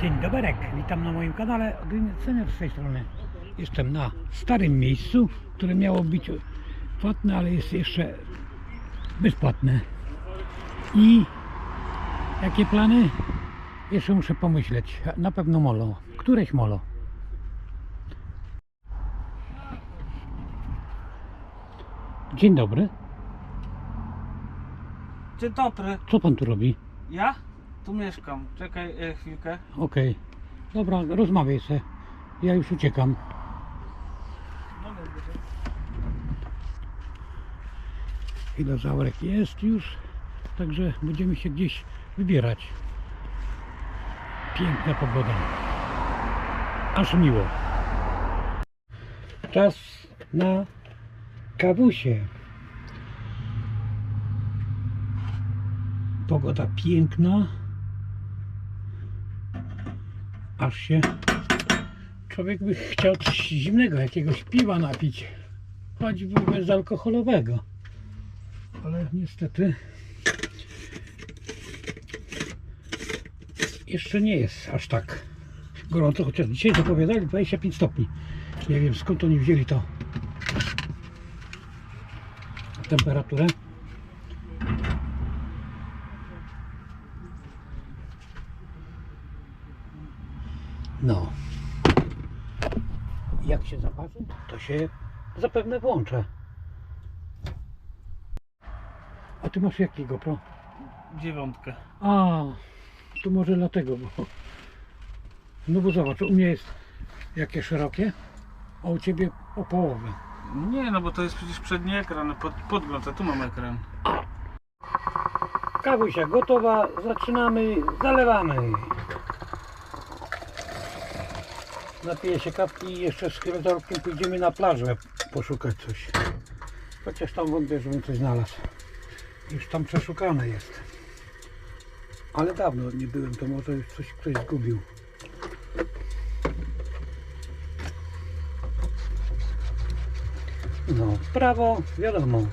Dzień dobry, witam na moim kanale Center z tej strony. Jestem na starym miejscu, które miało być płatne, ale jest jeszcze bezpłatne. I jakie plany? Jeszcze muszę pomyśleć. Na pewno molo. Któreś molo. Dzień dobry. Dzień dobry. Co pan tu robi? Ja? Tu mieszkam. Czekaj e, chwilkę. Okej. Dobra, rozmawiaj se. Ja już uciekam. Filozaurek jest już, także będziemy się gdzieś wybierać. Piękna pogoda. Aż miło. Czas na kawusie. Pogoda piękna. Aż się człowiek by chciał coś zimnego, jakiegoś piwa napić. Choćby bezalkoholowego. Ale niestety jeszcze nie jest aż tak gorąco, chociaż dzisiaj zapowiadali 25 stopni. Nie wiem skąd oni wzięli to temperaturę. No. Jak się zaparzy, to się zapewne włączę. A ty masz jakiego pro? Dziewiątkę. A, to może dlatego, bo... No bo zobacz, u mnie jest jakie szerokie, a u ciebie o połowę. Nie, no bo to jest przecież przedni ekran, pod, podgląd, a tu mam ekran. Kawusia gotowa, zaczynamy, zalewamy. Napiję się kawki i jeszcze z chylozorkiem pójdziemy na plażę poszukać coś. Chociaż tam wątpię, żebym coś znalazł. Już tam przeszukane jest. Ale dawno nie byłem, to może już coś ktoś zgubił. No, prawo, wiadomo.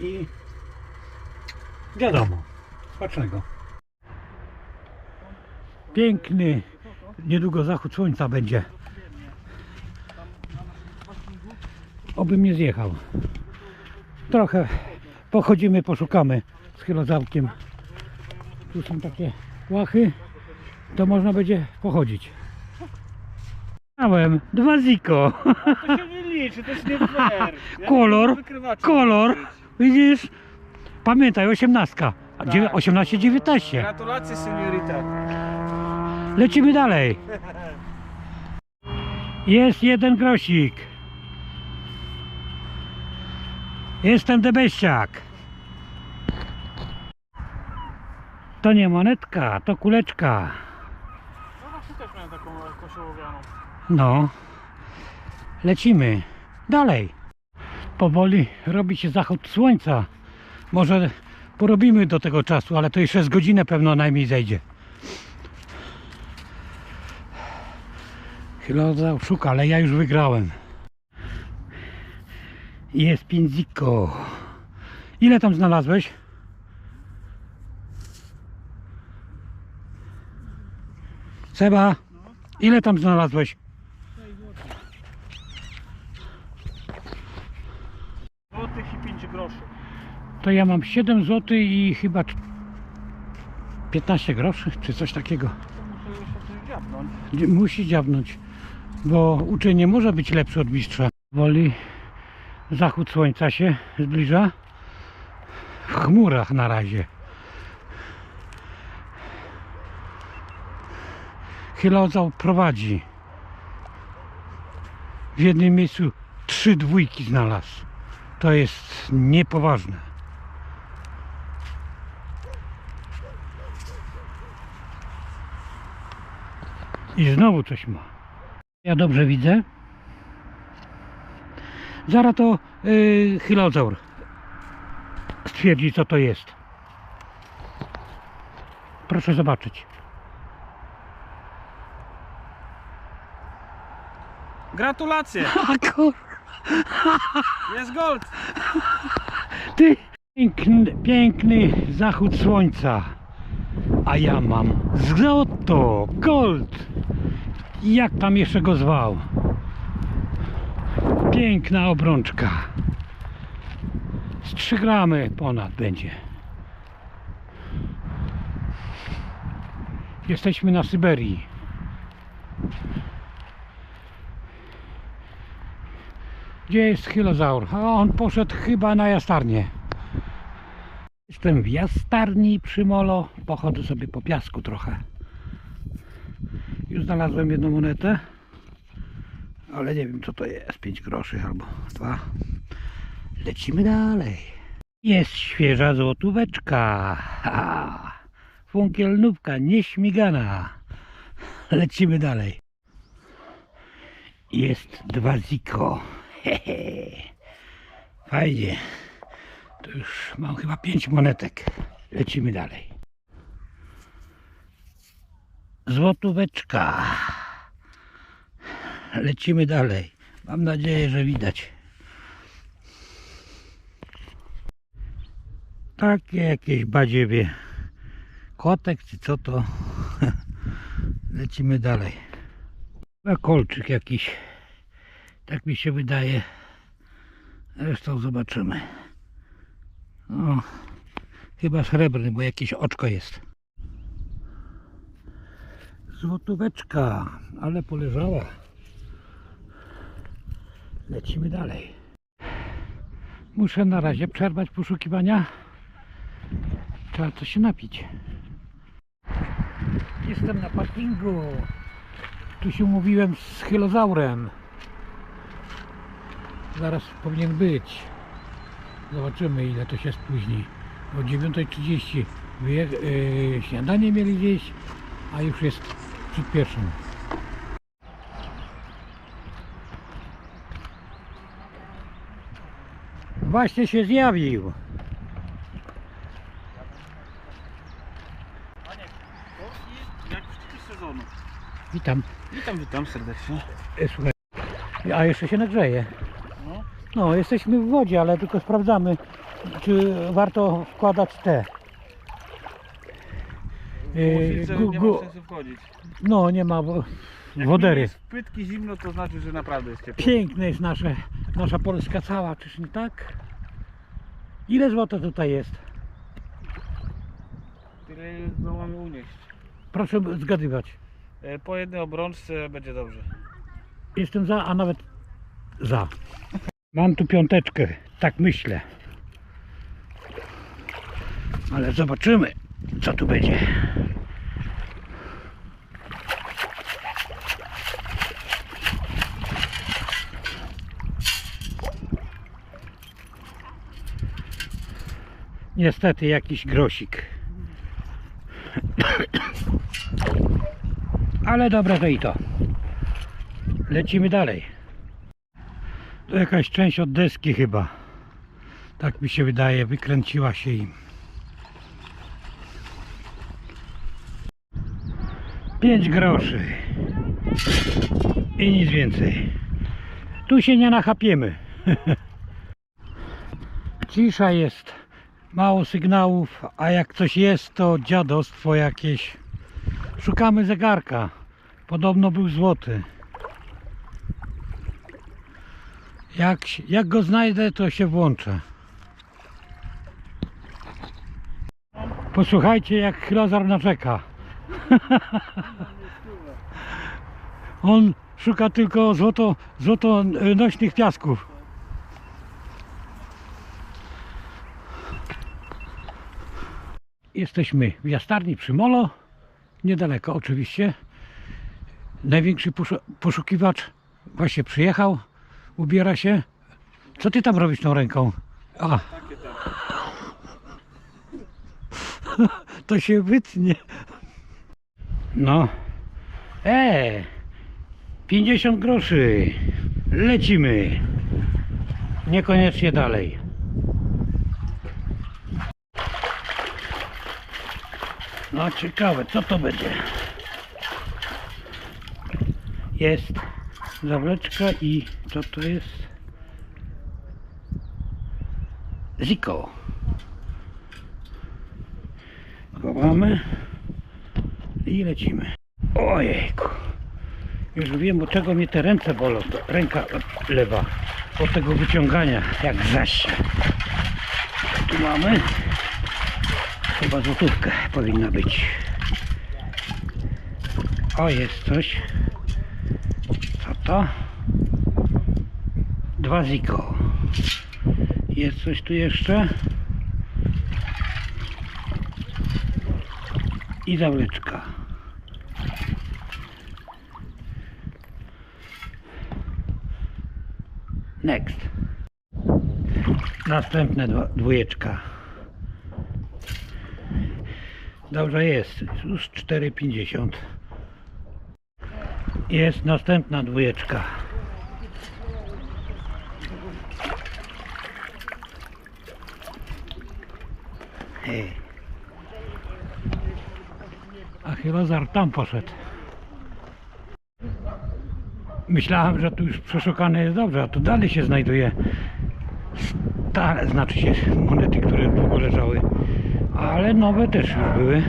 I wiadomo, smacznego. Piękny, niedługo zachód słońca będzie. Obym nie zjechał. Trochę pochodzimy, poszukamy z chylozałkiem. Tu są takie łachy, to można będzie pochodzić. Miałem dwa ziko. To się nie liczy, to jest nie fair. Ja Kolor, kolor. Widzisz? Pamiętaj, 18. A Tak. 18-19. Gratulacje, seniorita. Lecimy dalej. Jest jeden grosik. Jestem debeściak. To nie monetka, to kuleczka. No właśnie też miałem taką kosiołowianą. No. Lecimy. Dalej. Powoli robi się zachód słońca. Może porobimy do tego czasu, ale to jeszcze z godzinę pewno najmniej zejdzie. Chylozał szuka, ale ja już wygrałem. Jest pinziko. Ile tam znalazłeś? Seba, ile tam znalazłeś? Złotych i 5 groszy. To ja mam 7 zł i chyba cz- 15 groszy, czy coś takiego. To muszę jeszcze coś dziabnąć. Musi dziabnąć, bo uczeń nie może być lepszy od mistrza. Woli zachód słońca się zbliża. W chmurach na razie. Chylozał prowadzi. W jednym miejscu trzy dwójki znalazł. To jest niepoważne. I znowu coś ma. Ja dobrze widzę. Zaraz to yy, chylozaur stwierdzi co to jest. Proszę zobaczyć. Gratulacje! A kur... Jest gold! Ty! Piękny, piękny zachód słońca. A ja mam złoto, gold. Jak tam jeszcze go zwał? Piękna obrączka. Z 3 gramy ponad będzie. Jesteśmy na Syberii. Gdzie jest Chilozaur? A on poszedł chyba na jastarnię. Jestem w jastarni przy molo. Pochodzę sobie po piasku trochę. Już znalazłem jedną monetę. Ale nie wiem co to jest. 5 groszy albo 2. Lecimy dalej. Jest świeża złotóweczka. Funkielnówka nieśmigana. Lecimy dalej. Jest dwa ziko. Hehe. Fajnie. To już mam chyba pięć monetek. Lecimy dalej. Złotóweczka. Lecimy dalej. Mam nadzieję, że widać. Takie jakieś badziewie. Kotek czy co to? Lecimy dalej. Chyba kolczyk jakiś. Tak mi się wydaje. Zresztą zobaczymy. O, chyba srebrny, bo jakieś oczko jest. Złotóweczka, ale poleżała. Lecimy dalej. Muszę na razie przerwać poszukiwania. Trzeba coś się napić. Jestem na parkingu. Tu się umówiłem z chylozaurem. Zaraz powinien być. Zobaczymy ile to się spóźni. O 9.30 wyje- yy, śniadanie mieli gdzieś, a już jest przed. Właśnie się zjawił. Jak w sezonu. Witam. Witam, witam serdecznie. E, Słuchaj. A jeszcze się nagrzeje. No. No, jesteśmy w wodzie, ale tylko sprawdzamy, czy warto wkładać te. Yy, gu- nie gu- ma sensu wchodzić. no, nie ma wo- Jak wodery. jest pytki zimno, to znaczy, że naprawdę jest ciepło. Piękne jest nasze, nasza Polska cała, czyż nie tak? Ile złota tutaj jest? Tyle go mamy unieść. Proszę zgadywać. E, Po jednej obrączce będzie dobrze. Jestem za, a nawet za. Mam tu piąteczkę, tak myślę. Ale zobaczymy, co tu będzie. Niestety jakiś grosik. Ale dobre to i to. Lecimy dalej. To jakaś część od deski chyba. Tak mi się wydaje, wykręciła się im. Pięć groszy. I nic więcej. Tu się nie nachapiemy. Cisza jest. Mało sygnałów, a jak coś jest, to dziadostwo jakieś. Szukamy zegarka. Podobno był złoty. Jak, jak go znajdę, to się włączę. Posłuchajcie, jak Chlozar naczeka. On szuka tylko złoto, złoto e, nośnych piasków. Jesteśmy w jastarni przy Molo. Niedaleko oczywiście. Największy poszu- poszukiwacz właśnie przyjechał. Ubiera się. Co ty tam robisz tą ręką? A. To się wytnie. No. E. 50 groszy. Lecimy. Niekoniecznie dalej. No ciekawe, co to będzie? Jest zawleczka i co to jest? Ziko. Chowamy. I lecimy. Ojejku. Już wiem, od czego mnie te ręce bolą. Ręka lewa. Od tego wyciągania, jak zaś. Tu mamy. Chyba złotówkę powinna być. O, jest coś. Co to? Dwa ziko. Jest coś tu jeszcze? I zawleczka. Next. Następne dwójeczka. Dobrze jest. Już 4,50. Jest następna dwójeczka. Hej. Achillozar tam poszedł. Myślałem, że tu już przeszukane jest dobrze, a tu dalej się znajduje stare, znaczy się monety, które długo leżały. Ale nowe też już były.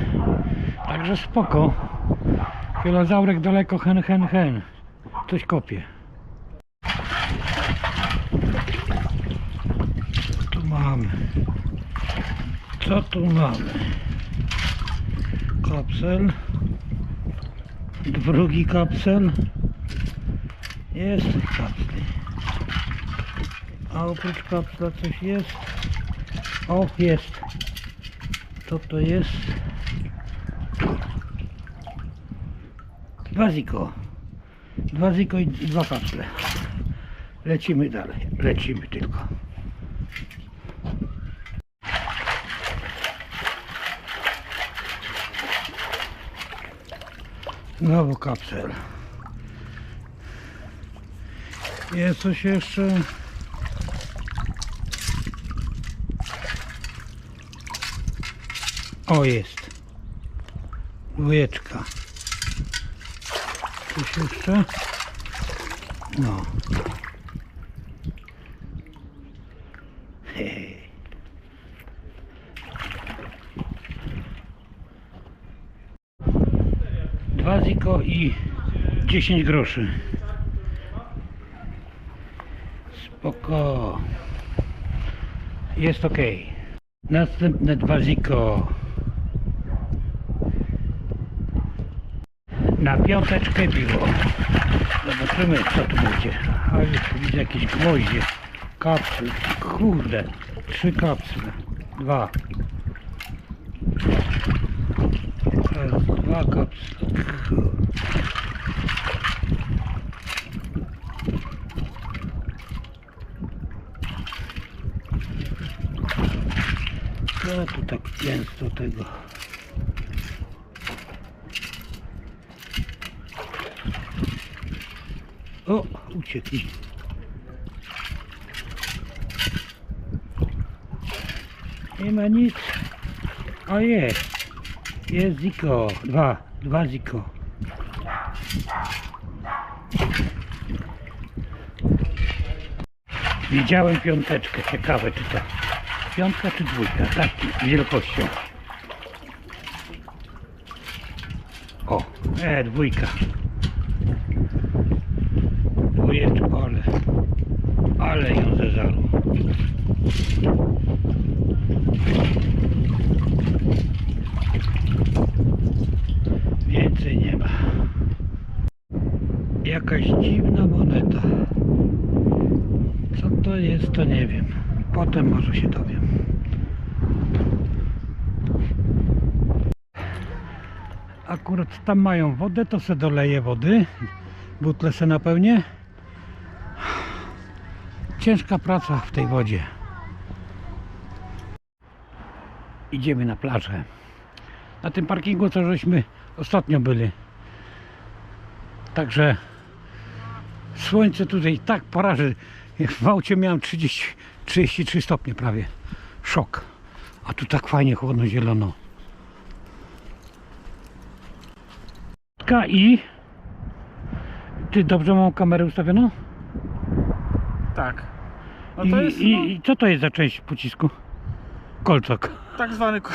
Także spoko. Filozaurek daleko, hen, hen, hen. Coś kopie. Tu mamy? Co tu mamy? Kapsel. Drugi kapsel. Jest kapsel. A oprócz kapsla coś jest? O, jest. Co to jest? Dwa ziko. Dwa ziko i dwa kapsle. Lecimy dalej. Lecimy tylko. Znowu kapsel. Jest coś jeszcze? O, jest. Dwójeczka. Coś jeszcze? No. Hej. Dwa ziko i 10 groszy. Spoko. Jest ok. Następne dwa ziko. Na piąteczkę biło. Zobaczymy co tu będzie. A już widzę jakieś gwoździe. Kapsle. Kurde. Trzy kapsle. Dwa. Raz, dwa kapsle. Co tu tak gęsto tego? O, uciekli. Nie ma nic. O jest. Jest ziko. Dwa. Dwa ziko. Widziałem piąteczkę. Ciekawe czy to piątka czy dwójka. Tak, wielkością. O, e, dwójka. Dwójeczka, ale, ale ją zeżarł. Więcej nie ma. Jakaś dziwna moneta. Co to jest, to nie wiem. Potem może się dowiem. Akurat tam mają wodę, to se doleję wody. Butle se napełnię. Ciężka praca w tej wodzie. Idziemy na plażę. Na tym parkingu, co żeśmy ostatnio byli. Także słońce tutaj tak poraży. W aucie miałem 30, 33 stopnie prawie. Szok. A tu tak fajnie chłodno zielono. I ty dobrze mam kamerę ustawioną? Tak. No I, to jest. i, no, I co to jest za część pocisku? kolcok. Tak zwany ko-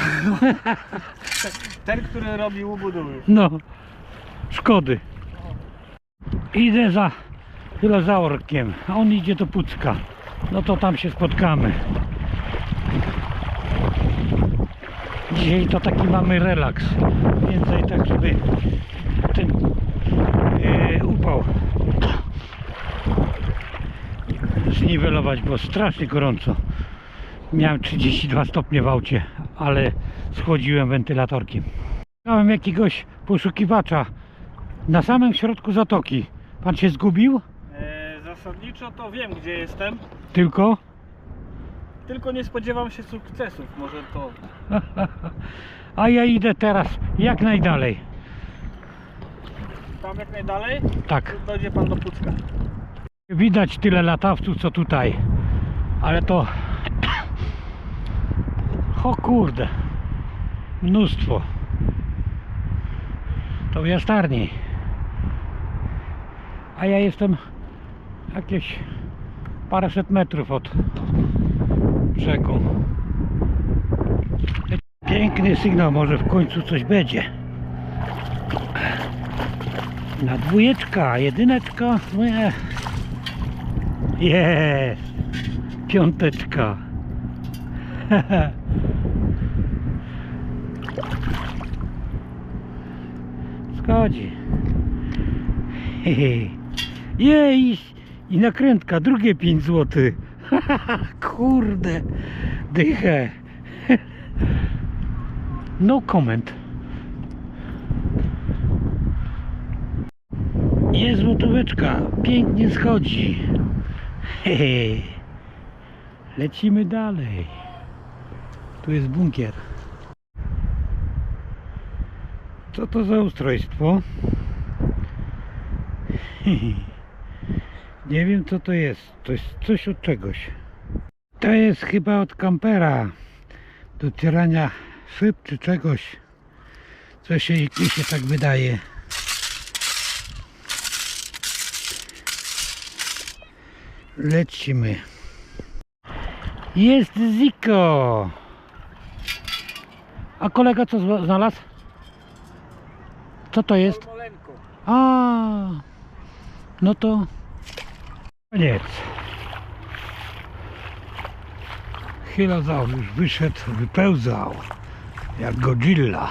Ten, który robi ubudowy. No, szkody. Idę za filozaurkiem, a on idzie do Pucka. No to tam się spotkamy. Dzisiaj to taki mamy relaks. Więcej tak, żeby ten e, upał zniwelować, bo strasznie gorąco. Miałem 32 stopnie w aucie, ale schłodziłem wentylatorkiem. Miałem jakiegoś poszukiwacza na samym środku zatoki. Pan się zgubił? E, zasadniczo to wiem gdzie jestem, Tylko? tylko nie spodziewam się sukcesów. Może to. A ja idę teraz jak najdalej. Tam jak najdalej Tak. dojdzie pan do Pucka. Widać tyle latawców co tutaj. Ale to... O kurde. Mnóstwo. To w jastarni. A ja jestem jakieś paręset metrów od brzegu. Piękny sygnał, może w końcu coś będzie. Na dwójeczka, jedyneczka, nie. Jest! Piąteczka. Zgodzi. Jej! I nakrętka, drugie 5 zł. Kurde. Dychę. No comment. Jest złotóweczka. Pięknie schodzi. Hehe. Lecimy dalej. Tu jest bunkier. Co to za ustrojstwo? Nie wiem co to jest. To jest coś od czegoś. To jest chyba od kampera. Do cierania szyb czy czegoś. Coś się, mi się tak wydaje. Lecimy. Jest Ziko. A kolega co znalazł? Co to jest? A, no to koniec. Chilozaur już wyszedł, wypełzał jak Godzilla.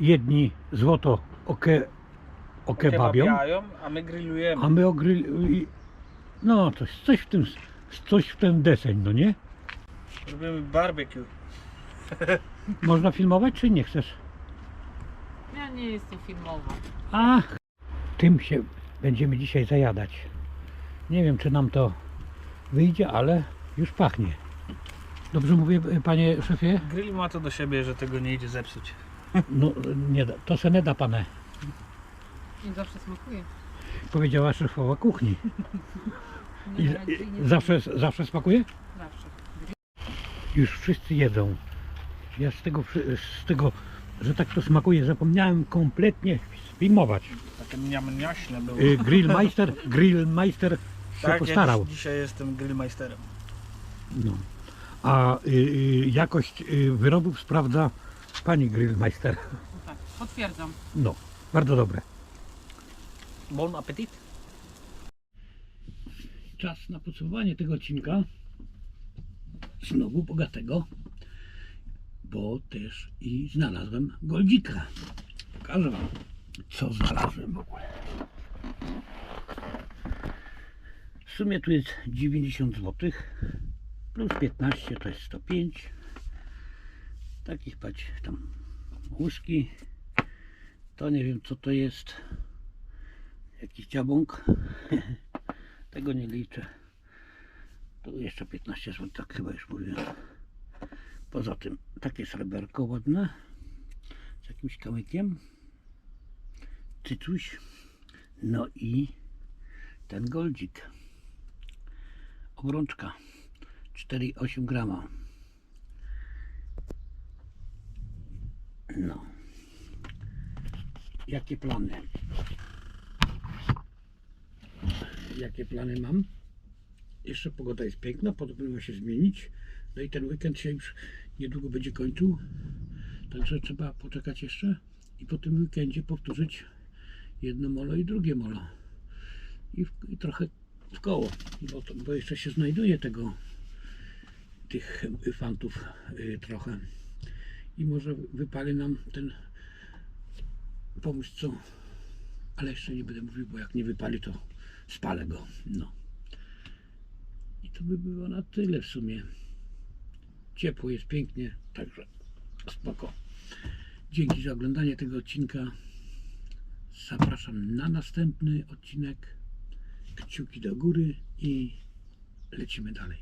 Jedni złoto oke, okebabią, Kebabiają, a my grillujemy. a my i- No, coś, coś w tym, coś w ten deseń, no nie? Robimy barbecue. Można filmować, czy nie chcesz? Ja nie jestem filmowa. Ach, tym się będziemy dzisiaj zajadać. Nie wiem, czy nam to wyjdzie, ale już pachnie. Dobrze mówię, panie szefie? Grill ma to do siebie, że tego nie idzie zepsuć. No, nie da, to se nie da, pane. I zawsze smakuje. Powiedziała szefowa kuchni. I, Nie, i, nie zawsze, zawsze smakuje? Zawsze. Już wszyscy jedzą. Ja z tego, z tego, że tak to smakuje, zapomniałem kompletnie filmować. Takie mniamniaśne było. Y, Grillmeister, Grillmeister się tak, postarał. Ja dzisiaj jestem grillmeisterem. No. A y, y, jakość y, wyrobów sprawdza pani Grillmeister. Tak, potwierdzam. No, bardzo dobre. Bon appetit. Czas na podsumowanie tego odcinka. Znowu bogatego, bo też i znalazłem goldzika. Pokażę wam, co znalazłem w ogóle. W sumie tu jest 90 zł, plus 15 to jest 105. Takich patrz tam łyżki. To nie wiem co to jest. Jakiś dziabąk. Tego nie liczę. Tu jeszcze 15 zł, tak chyba już mówiłem. Poza tym takie sreberko ładne. Z jakimś kamykiem. Cycuś. No i ten goldzik. Obrączka. 4,8 grama. No. Jakie plany? Jakie plany mam? jeszcze pogoda jest piękna, podobno ma się zmienić. No i ten weekend się już niedługo będzie kończył. Także trzeba poczekać jeszcze i po tym weekendzie powtórzyć jedno molo i drugie molo. I, w, i trochę w koło, bo, to, bo jeszcze się znajduje tego tych fantów y, trochę. I może wypali nam ten pomysł co. Ale jeszcze nie będę mówił, bo jak nie wypali, to spalę go. No. I to by było na tyle w sumie. Ciepło jest pięknie, także spoko. Dzięki za oglądanie tego odcinka. Zapraszam na następny odcinek. Kciuki do góry i lecimy dalej.